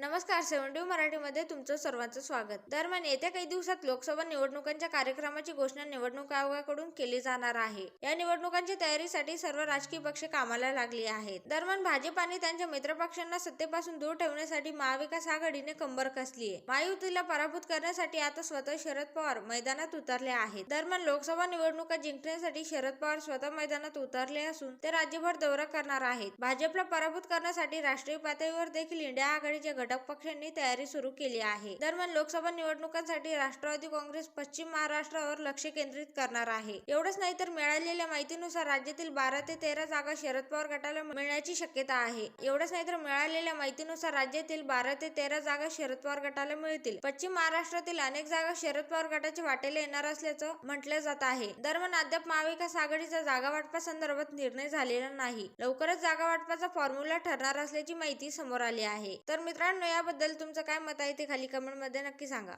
नमस्कार सेव्हन्टी मराठीमध्ये तुमचं सर्वांचं स्वागत. दरम्यान येत्या काही दिवसात लोकसभा निवडणुकांच्या कार्यक्रमाची घोषणा निवडणूक आयोगाकडून केली जाणार आहे. या निवडणुकांच्या तयारीसाठी सर्व राजकीय पक्ष कामाला लागली आहेत. दरम्यान भाजप आणि त्यांच्या मित्रपक्षांना सत्तेपासून दूर ठेवण्यासाठी महाविकास आघाडीने कंबर कसली आहे? महायुतीला पराभूत करण्यासाठी आता स्वतः शरद पवार मैदानात उतरले आहेत. दरम्यान लोकसभा निवडणुका जिंकण्यासाठी शरद पवार स्वतः मैदानात उतरले असून ते राज्यभर दौरा करणार आहेत. भाजपला पराभूत करण्यासाठी राष्ट्रीय पातळीवर देखील इंडिया आघाडीच्या घटक पक्षांनी तयारी सुरू केली आहे. दरम्यान लोकसभा निवडणुकांसाठी राष्ट्रवादी काँग्रेस पश्चिम महाराष्ट्रावर लक्ष केंद्रित करणार आहे. एवढंच नाही तर मिळालेल्या माहितीनुसार राज्यातील बारा ते तेरा जागा शरद पवार गटाला मिळण्याची शक्यता आहे. एवढंच नाही तर मिळालेल्या माहितीनुसार राज्यातील बारा ते तेरा जागा शरद पवार गटाला मिळतील. पश्चिम महाराष्ट्रातील अनेक जागा शरद पवार गटाच्या वाटेला येणार असल्याचं म्हटलं जात आहे. दरम्यान अद्याप महाविकास आघाडीचा जागा वाटपासंदर्भात निर्णय झालेला नाही. लवकरच जागा वाटपाचा फॉर्म्युला ठरणार असल्याची माहिती समोर आली आहे. तर मित्रांनो याबद्दल तुमचं काय मत आहे ते खाली कमेंटमध्ये नक्की सांगा.